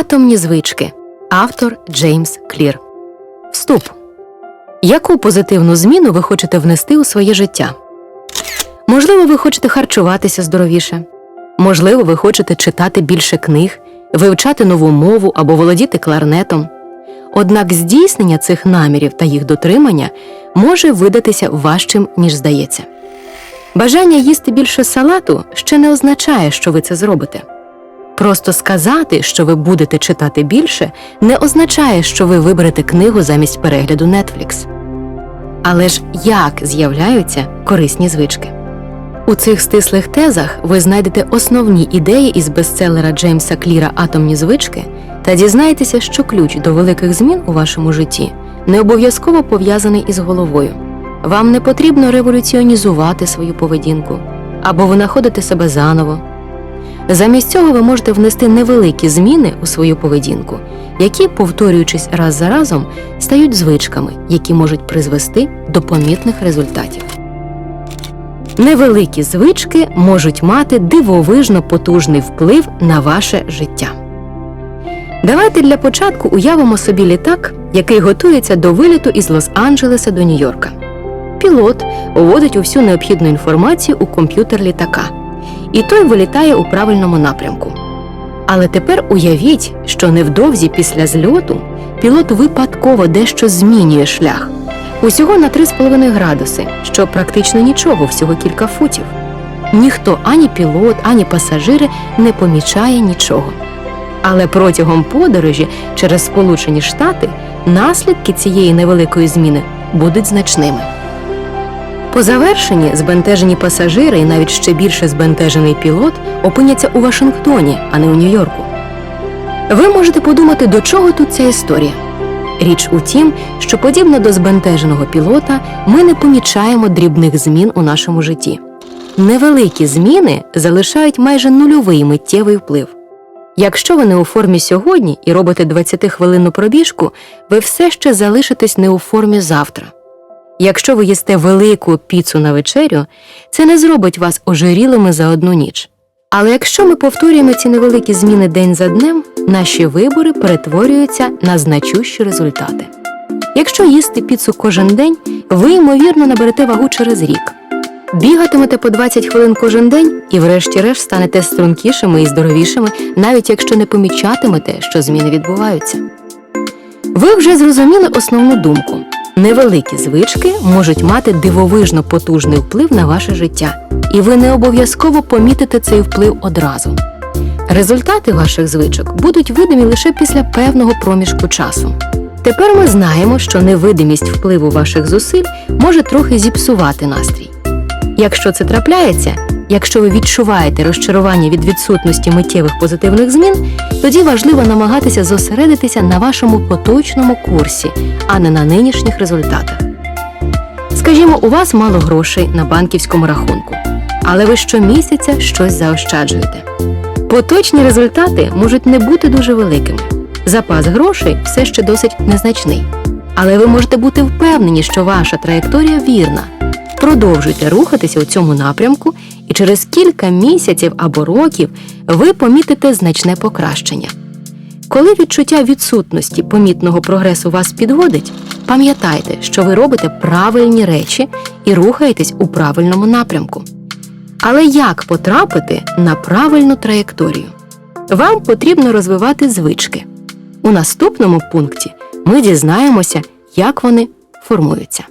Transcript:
Атомні звички. Автор Джеймс Клір. Вступ. Яку позитивну зміну ви хочете внести у своє життя? Можливо, ви хочете харчуватися здоровіше. Можливо, ви хочете читати більше книг, вивчати нову мову або володіти кларнетом. Однак здійснення цих намірів та їх дотримання може видатися важчим, ніж здається. Бажання їсти більше салату ще не означає, що ви це зробите. Просто сказати, що ви будете читати більше, не означає, що ви виберете книгу замість перегляду Netflix. Але ж як з'являються корисні звички? У цих стислих тезах ви знайдете основні ідеї із бестселера Джеймса Кліра Атомні звички та дізнаєтеся, що ключ до великих змін у вашому житті не обов'язково пов'язаний із головою. Вам не потрібно революціонізувати свою поведінку або винаходити себе заново. Замість цього ви можете внести невеликі зміни у свою поведінку, які, повторюючись раз за разом, стають звичками, які можуть призвести до помітних результатів. Невеликі звички можуть мати дивовижно потужний вплив на ваше життя. Давайте для початку уявимо собі літак, який готується до виліту із Лос-Анджелеса до Нью-Йорка. Пілот вводить усю необхідну інформацію у комп'ютер літака, і той вилітає у правильному напрямку. Але тепер уявіть, що невдовзі після зльоту пілот випадково дещо змінює шлях усього на 3,5 градуси, що практично нічого, всього кілька футів. Ніхто ані пілот, ані пасажири не помічає нічого. Але протягом подорожі через Сполучені Штати наслідки цієї невеликої зміни будуть значними. По завершенні збентежені пасажири і навіть ще більше збентежений пілот опиняться у Вашингтоні, а не у Нью-Йорку. Ви можете подумати, до чого тут ця історія. Річ у тім, що подібно до збентеженого пілота, ми не помічаємо дрібних змін у нашому житті. Невеликі зміни залишають майже нульовий миттєвий вплив. Якщо ви не у формі сьогодні і робите 20-хвилинну пробіжку, ви все ще залишитесь не у формі завтра. Якщо ви їсте велику піцу на вечерю, це не зробить вас ожирілими за одну ніч. Але якщо ми повторюємо ці невеликі зміни день за днем, наші вибори перетворюються на значущі результати. Якщо їсти піцу кожен день, ви ймовірно наберете вагу через рік. Бігатимете по 20 хвилин кожен день і, врешті-решт, станете стрункішими і здоровішими, навіть якщо не помічатимете, що зміни відбуваються. Ви вже зрозуміли основну думку. Невеликі звички можуть мати дивовижно потужний вплив на ваше життя, і ви не обов'язково помітите цей вплив одразу. Результати ваших звичок будуть видимі лише після певного проміжку часу. Тепер ми знаємо, що невидимість впливу ваших зусиль може трохи зіпсувати настрій. Якщо це трапляється, якщо ви відчуваєте розчарування від відсутності миттєвих позитивних змін, тоді важливо намагатися зосередитися на вашому поточному курсі, а не на нинішніх результатах. Скажімо, у вас мало грошей на банківському рахунку, але ви щомісяця щось заощаджуєте. Поточні результати можуть не бути дуже великими. Запас грошей все ще досить незначний. Але ви можете бути впевнені, що ваша траєкторія вірна. Продовжуйте рухатися у цьому напрямку, і через кілька місяців або років ви помітите значне покращення. Коли відчуття відсутності помітного прогресу вас підводить, пам'ятайте, що ви робите правильні речі і рухаєтесь у правильному напрямку. Але як потрапити на правильну траєкторію? Вам потрібно розвивати звички. У наступному пункті ми дізнаємося, як вони формуються.